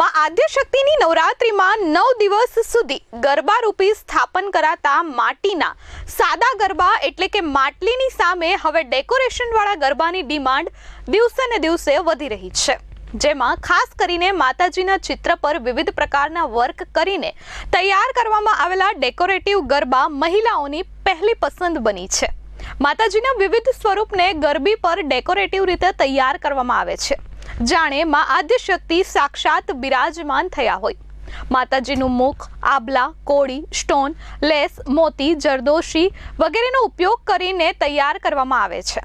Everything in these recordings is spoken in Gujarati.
માં આદ્યશક્તિની નવરાત્રિમાં નવ દિવસ સુધી ગરબા રૂપી સ્થાપન કરાતા માટીના સાદા ગરબા એટલે કે માટલીની સામે હવે ડેકોરેશનવાળા ગરબાની ડિમાન્ડ દિવસે ને દિવસે વધી રહી છે. જેમાં ખાસ કરીને માતાજીના ચિત્ર પર વિવિધ પ્રકારના વર્ક કરીને તૈયાર કરવામાં આવેલા ડેકોરેટિવ ગરબા મહિલાઓની પહેલી પસંદ બની છે. માતાજીના વિવિધ સ્વરૂપને ગરબી પર ડેકોરેટિવ રીતે તૈયાર કરવામાં આવે છે. જાણે માં આદ્યશક્તિ સાક્ષાત બિરાજમાન થયા હોય. માતાજીનું મુખ આબલા કોળી, સ્ટોન, લેસ, મોતી, જરદોશી વગેરેનો ઉપયોગ કરીને તૈયાર કરવામાં આવે છે.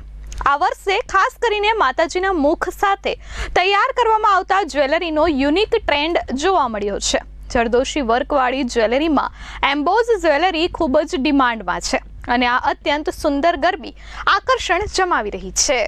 આ વર્ષે ખાસ કરીને માતાજીના મુખ સાથે તૈયાર કરવામાં આવતા જ્વેલરીનો યુનિક ટ્રેન્ડ જોવા મળ્યો છે. જરદોશી વર્કવાળી જ્વેલરીમાં એમ્બોઝ જ્વેલરી ખૂબ જ ડિમાન્ડમાં છે અને આ અત્યંત સુંદર ગરબી આકર્ષણ જમાવી રહી છે.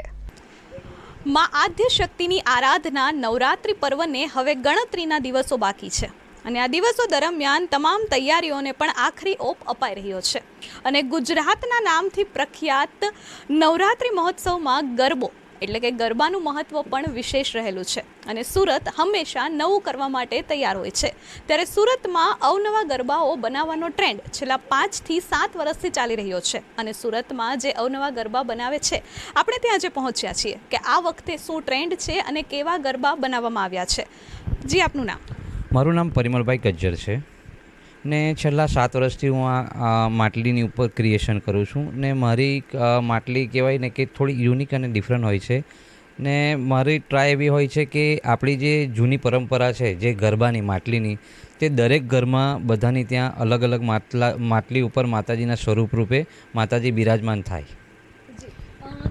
માં આદ્ય શક્તિની આરાધના નવરાત્રિ પર્વને હવે ગણતરીના દિવસો બાકી છે. અને આ દિવસો દરમિયાન તમામ તૈયારીઓને પણ આખરી ઓપ અપાઈ રહ્યો છે. અને ગુજરાતના નામથી પ્રખ્યાત નવરાત્રિ મહોત્સવમાં ગરબો એટલે કે ગરબાનું મહત્વ પણ વિશેષ રહેલું છે. અને સુરત હંમેશા નવું કરવા માટે તૈયાર હોય છે. ત્યારે સુરતમાં અવનવા ગરબાઓ બનાવવાનો ટ્રેન્ડ છેલ્લા પાંચથી સાત વર્ષથી ચાલી રહ્યો છે. અને સુરતમાં જે અવનવા ગરબા બનાવે છે, આપણે ત્યાં આજે પહોંચ્યા છીએ કે આ વખતે શું ટ્રેન્ડ છે અને કેવા ગરબા બનાવવામાં આવ્યા છે. જી, આપનું નામ? મારું નામ પરિમલભાઈ ગજ્જર છે. ને છેલ્લા સાત વર્ષથી હું આ માટલીની ઉપર ક્રિએશન કરું છું. ને મારી માટલી કહેવાય ને કે થોડી યુનિક અને ડિફરન્ટ હોય છે. ને મારી ટ્રાય એવી હોય છે કે આપણી જે જૂની પરંપરા છે, જે ગરબાની, માટલીની, તે દરેક ઘરમાં બધાની ત્યાં અલગ અલગ માટલા, માટલી ઉપર માતાજીના સ્વરૂપ રૂપે માતાજી બિરાજમાન થાય.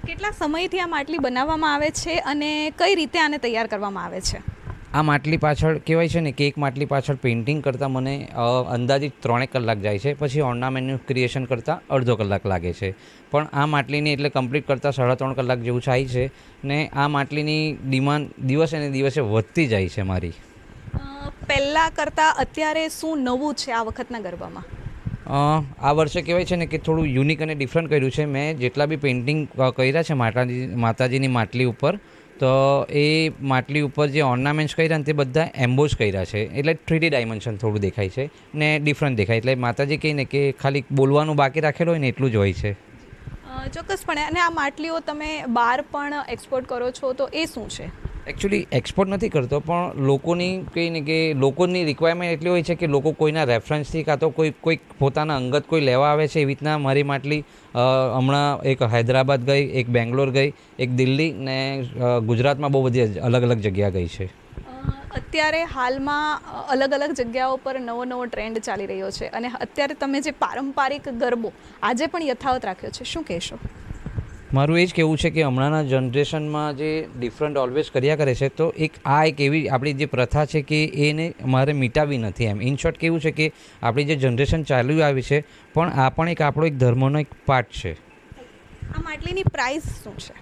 કેટલા સમયથી આ માટલી બનાવવામાં આવે છે અને કઈ રીતે આને તૈયાર કરવામાં આવે છે? આ માટલી પાછળ કહેવાય છે ને કે એક માટલી પાછળ પેઇન્ટિંગ કરતાં મને અંદાજિત ત્રણેક કલાક જાય છે. પછી ઓર્નામેન્ટનું ક્રિએશન કરતાં અડધો કલાક લાગે છે. પણ આ માટલીની એટલે કમ્પ્લીટ કરતાં સાડા ત્રણ કલાક જેવું થાય છે ને આ માટલીની ડિમાન્ડ દિવસે ને દિવસે વધતી જાય છે મારી. પહેલાં કરતાં અત્યારે શું નવું છે આ વખતના ગરબામાં? આ વર્ષે કહેવાય છે ને કે થોડું યુનિક અને ડિફરન્ટ કર્યું છે. મેં જેટલા બી પેઇન્ટિંગ કર્યા છે માતાજી માતાજીની માટલી ઉપર તો એ માટલી ઉપર જે ઓર્નામેન્ટ્સ કર્યા ને તે બધા એમ્બોઝ કર્યા છે. એટલે થ્રીડી ડાયમેન્શન થોડું દેખાય છે ને ડિફરન્ટ દેખાય. એટલે માતાજી કહીને કે ખાલી બોલવાનું બાકી રાખેલું હોય ને એટલું જ હોય છે. ચોક્કસપણે. અને આ માટલીઓ તમે બહાર પણ એક્સપોર્ટ કરો છો તો એ શું છે? એકચ્યુઅલી એક્સપોર્ટ નથી કરતો, પણ લોકોની કંઈ ને કે લોકોની રિક્વાયરમેન્ટ એટલી હોય છે કે લોકો કોઈના રેફરન્સથી કાં તો કોઈ, કોઈક પોતાના અંગત કોઈ લેવા આવે છે એવી રીતના મારી માટલી હમણાં એક હૈદરાબાદ ગઈ, એક બેંગ્લોર ગઈ, એક દિલ્હી ને ગુજરાતમાં બહુ બધી અલગ અલગ જગ્યા ગઈ છે. અત્યારે હાલમાં અલગ અલગ જગ્યાઓ પર નવો નવો ટ્રેન્ડ ચાલી રહ્યો છે અને અત્યારે તમે જે પારંપરિક ગરબો આજે પણ યથાવત રાખ્યો છે, શું કહેશો? મારું એ જ કહેવું છે કે હમણાંના જનરેશનમાં જે ડિફરન્ટ ઓલવેઝ કર્યા કરે છે તો એક આ એક એવી આપણી જે પ્રથા છે કે એને મારે મિટાવી નથી એમ. ઇન શોર્ટ કેવું છે કે આપણી જે જનરેશન ચાલુ આવી છે પણ આ પણ એક આપણો એક ધર્મનો એક પાર્ટ છે. આ માટલીની પ્રાઇસ શું છે?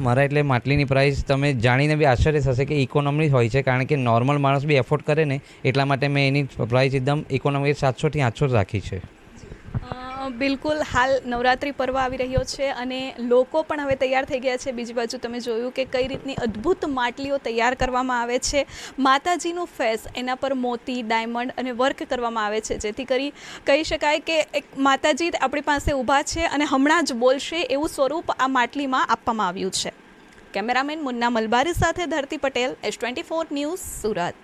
મારા એટલે માટલીની પ્રાઇસ તમે જાણીને બી આશ્ચર્ય થશે કે ઇકોનોમી હોય છે કારણ કે નોર્મલ માણસ બી એફોર્ડ કરે ને એટલા માટે મેં એની પ્રાઇસ એકદમ ઇકોનોમી સાતસોથી આઠસો રાખી છે. બિલકુલ હાલ નવરાત્રિ પર્વ આવી રહ્યો છે અને લોકો પણ હવે તૈયાર થઈ ગયા છે. બીજી બાજુ તમે જોયું કે કઈ રીતની અદ્ભુત માટલીઓ તૈયાર કરવામાં આવે છે. માતાજીનું ફેસ, એના પર મોતી, ડાયમંડ અને વર્ક કરવામાં આવે છે. જેથી કરી કહી શકાય કે એક માતાજી આપણી પાસે ઊભા છે અને હમણાં જ બોલશે એવું સ્વરૂપ આ માટલીમાં આપવામાં આવ્યું છે. કેમેરામેન મુન્ના મલબારી સાથે Dharti Patel S twenty four news Surat.